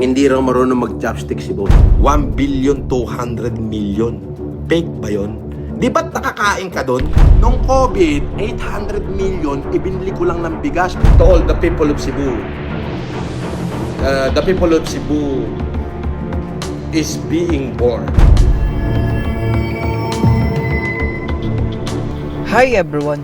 Hindi raw marunong mag-chopstick si boss. 1 billion 200 million. Fake ba yun? Di ba't nakakain ka doon? Nung COVID, 800 million, ibinili ko lang ng bigas. To all the people of Cebu, uh, the people of Cebu is being born. Hi everyone!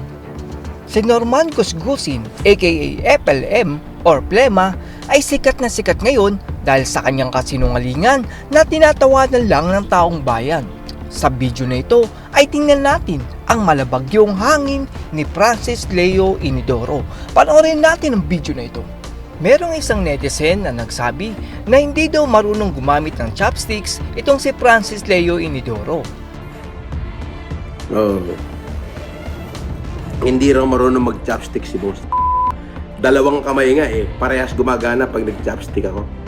Si Norman Gusgusin, aka FLM or Plema, ay sikat na sikat ngayon dahil sa kanyang kasinungalingan na tinatawanan lang ng taong bayan. Sa video na ito ay tingnan natin ang malabagyong hangin ni Francis Leo Inidoro. Panoorin natin ang video na ito. Merong isang netizen na nagsabi na hindi daw marunong gumamit ng chopsticks itong si Francis Leo Inidoro. Oh. Hindi raw marunong mag-chopstick si boss. Dalawang kamay nga eh. Parehas gumagana pag nag-chopstick ako.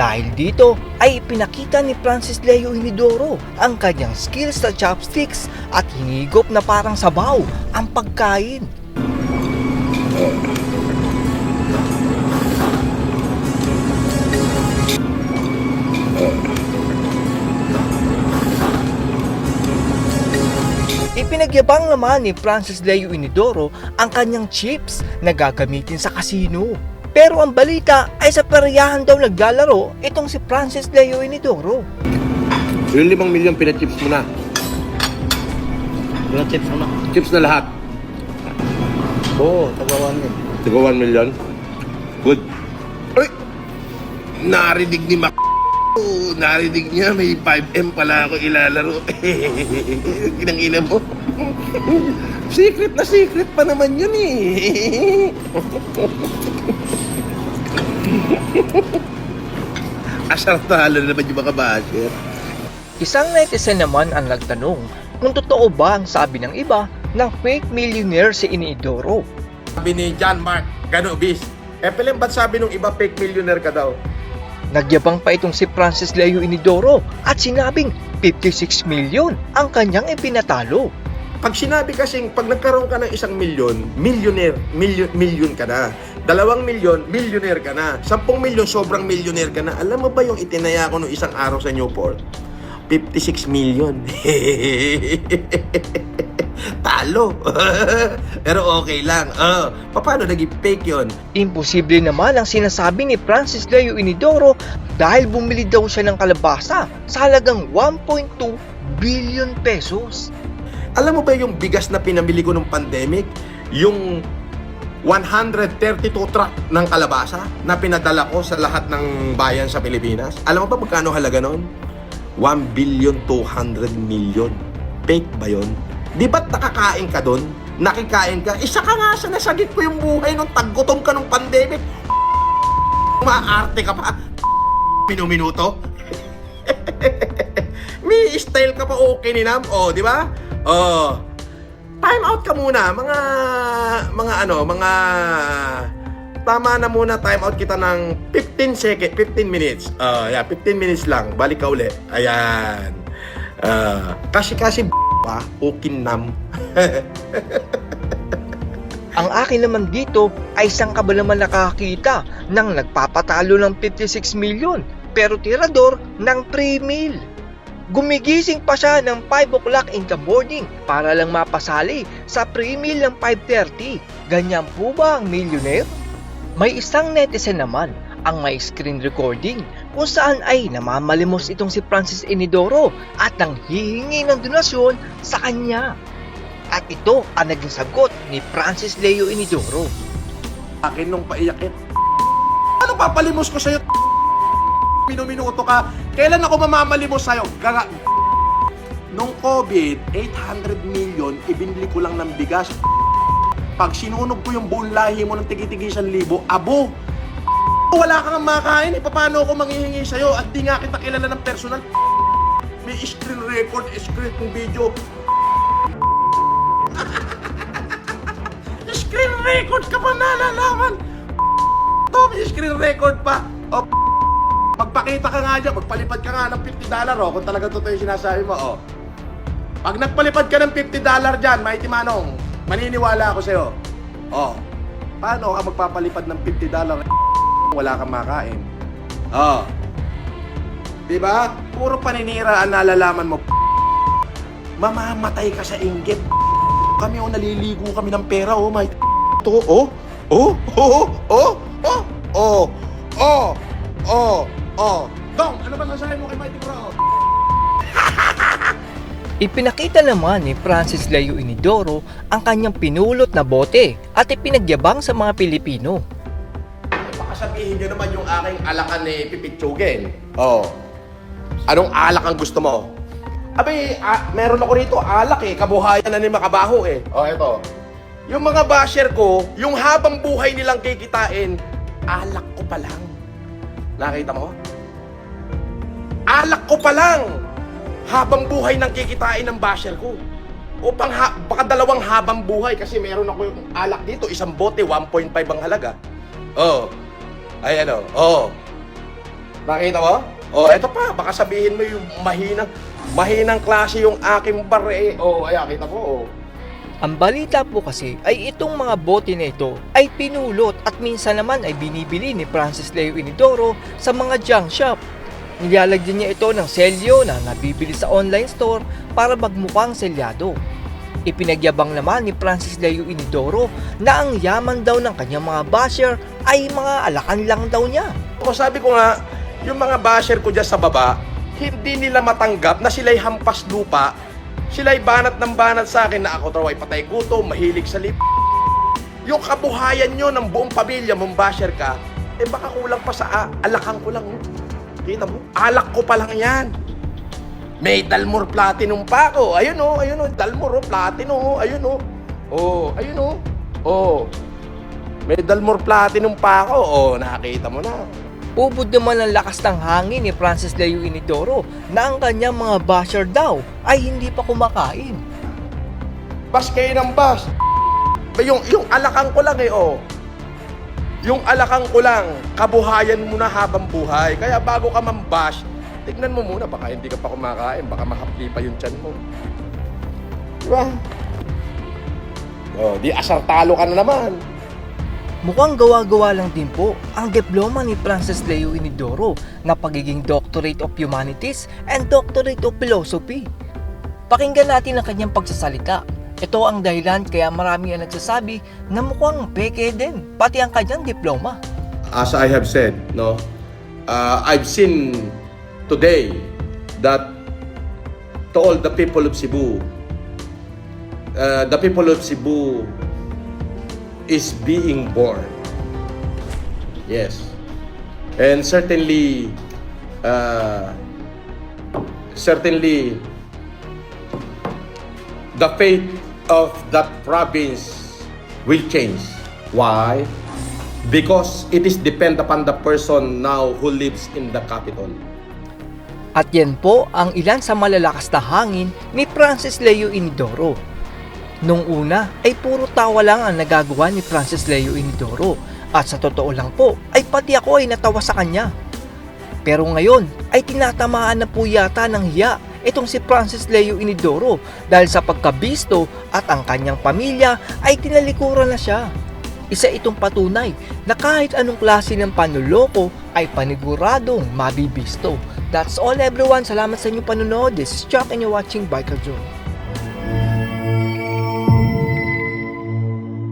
Dahil dito ay ipinakita ni Francis Leo Inidoro ang kanyang skills sa chopsticks at hinigop na parang sabaw ang pagkain. Ipinagyabang naman ni Francis Leo Inidoro ang kanyang chips na gagamitin sa kasino. Pero ang balita ay sa peryahan daw naglalaro itong si Francis Leo Inidoro. Yung limang milyon pinachips mo na. Mga chips ano? Chips na lahat. Oo, tagawan yun. 1 million. Good. Ay! Narinig ni Mac... Oh, narinig niya, may 5M pala ako ilalaro. Kinangina mo. secret na secret pa naman yun eh. Asar talo na naman yung mga basher. Isang netizen naman ang nagtanong kung totoo ba ang sabi ng iba na fake millionaire si Inidoro. Sabi ni John Mark Ganobis, Epelem, ba't sabi nung iba fake millionaire ka daw? Nagyabang pa itong si Francis Leo Inidoro at sinabing 56 million ang kanyang ipinatalo. Pag sinabi kasing pag nagkaroon ka ng isang milyon, millionaire, milyon, milyon ka na. Dalawang milyon, millionaire ka na. Sampung milyon, sobrang millionaire ka na. Alam mo ba yung itinaya ko nung isang araw sa Newport? 56 million. Talo. Pero okay lang. Oh, paano naging fake yon? Imposible naman ang sinasabi ni Francis Leo Inidoro dahil bumili daw siya ng kalabasa sa halagang 1.2 billion pesos. Alam mo ba yung bigas na pinamili ko nung pandemic? Yung 132 truck ng kalabasa na pinadala ko sa lahat ng bayan sa Pilipinas. Alam mo ba magkano halaga nun? 1 billion 200 million. Fake ba yun? Di ba't nakakain ka doon? Nakikain ka? Isa ka nga sa nasagit ko yung buhay nung taggutom ka nung pandemic. Maarte ka pa. Minuminuto. May style ka pa okay ni Nam. Oh, di ba? Oh. Time out ka muna. Mga, mga ano, mga... Tama na muna, time out kita ng 15 second, 15 minutes. Uh, yeah, 15 minutes lang. Balik ka uli. Ayan. Uh, kasi-kasi pa, ukin nam. Ang akin naman dito ay isang ka ba naman nakakita ng nagpapatalo ng 56 million pero tirador ng 3 mil. Gumigising pa siya ng 5 o'clock in the morning para lang mapasali sa pre-meal ng 5.30. Ganyan po ba ang millionaire? May isang netizen naman ang may screen recording kung saan ay namamalimos itong si Francis Inidoro at nang hihingi ng donasyon sa kanya. At ito ang naging sagot ni Francis Leo Inidoro. Akin nung paiyakin. Ano papalimos ko sa'yo? Minuminuto ka. Kailan ako mamamalimos sa'yo? Gaga... Nung COVID, 800 million, ibinili ko lang ng bigas. Pag sinunog ko yung buong lahi mo ng tigi-tigi libo, abo! Wala kang makain, eh, paano ako manghihingi sa'yo? At di nga kita kilala ng personal. May screen record, screen video. screen record ka pa nalalaman! To, may screen record pa. O, Magpakita ka nga dyan, magpalipad ka nga ng 50 dollar oh, kung talaga totoo yung sinasabi mo oh. Pag nagpalipad ka ng 50 dollar dyan, Mighty Manong, maniniwala ako sa'yo. Oh, paano ka magpapalipad ng 50 dollar wala kang makain? Oh. Diba? Puro paninira ang nalalaman mo. Mamamatay ka sa inggit. Kami oh, naliligo kami ng pera oh, Mighty to oh. Oh, oh, oh, oh, oh, oh, oh, oh. oh Dong, ano ba sasabi mo kay Mighty Bro? Ipinakita naman ni Francis Leo Inidoro ang kanyang pinulot na bote at ipinagyabang sa mga Pilipino. Baka sabihin nyo naman yung aking alakan ni Pipitsugin. Oh. Anong alak ang gusto mo? Abay, ah, meron ako rito alak eh. Kabuhayan na ni Makabaho eh. Oh, eto. Yung mga basher ko, yung habang buhay nilang kikitain, alak ko pa lang. Nakita mo? Alak ko pa lang! Habang buhay nang kikitain ng basher ko. O pang ha- baka dalawang habang buhay kasi meron ako yung alak dito, isang bote, 1.5 ang halaga. Oh. Ay ano, oh. Nakita mo? Oh, eto pa, baka sabihin mo yung mahinang, mahinang klase yung aking bar eh. Oh, ay, kita mo, oh. Ang balita po kasi ay itong mga bote na ito ay pinulot at minsan naman ay binibili ni Francis Leo Inidoro sa mga junk shop. Nilalagyan niya ito ng selyo na nabibili sa online store para magmukhang selyado. Ipinagyabang naman ni Francis Leo Inidoro na ang yaman daw ng kanyang mga basher ay mga alakan lang daw niya. Ako sabi ko nga, yung mga basher ko dyan sa baba, hindi nila matanggap na sila'y hampas lupa, sila'y banat ng banat sa akin na ako daw ay patay gutom, mahilig sa lip. Yung kabuhayan nyo ng buong pamilya mong basher ka, eh baka kulang pa sa alakang ko lang. Kita mo? Alak ko pa lang yan. May Dalmor Platinum pa ako. Ayun oh, ayun oh, Dalmor oh, Platinum oh, ayun oh. Oh, ayun oh. Oh. May Dalmor Platinum pa ako. Oh, nakakita mo na. Ubod naman ang lakas ng hangin ni Francis Leo Inidoro na ang kanyang mga basher daw ay hindi pa kumakain. Bas kayo ng bas. Yung, yung alakang ko lang eh, oh. Yung alakang ko lang, kabuhayan mo na habang buhay. Kaya bago ka mambash, tignan mo muna, baka hindi ka pa kumakain, baka mahapli pa yung tiyan mo. Di ba? Oh, di asar talo ka na naman. Mukhang gawa-gawa lang din po ang diploma ni Francis Leo Inidoro na pagiging Doctorate of Humanities and Doctorate of Philosophy. Pakinggan natin ang kanyang pagsasalita. Ito ang dahilan kaya marami ang nagsasabi na mukhang peke din, pati ang kanyang diploma. as I have said, no, uh, I've seen today that to all the people of Cebu, uh, the people of Cebu is being born. Yes, and certainly, uh, certainly, the fate of that province will change. Why? Because it is depend upon the person now who lives in the capital. At yan po ang ilan sa malalakas na hangin ni Francis Leo Inidoro. Nung una ay puro tawa lang ang nagagawa ni Francis Leo Inidoro at sa totoo lang po ay pati ako ay natawa sa kanya. Pero ngayon ay tinatamaan na po yata ng hiya itong si Francis Leo Inidoro dahil sa pagkabisto at ang kanyang pamilya ay tinalikuran na siya. Isa itong patunay na kahit anong klase ng panuloko ay paniguradong mabibisto. That's all everyone. Salamat sa inyong panonood. This is Chuck and you're watching Biker Journey.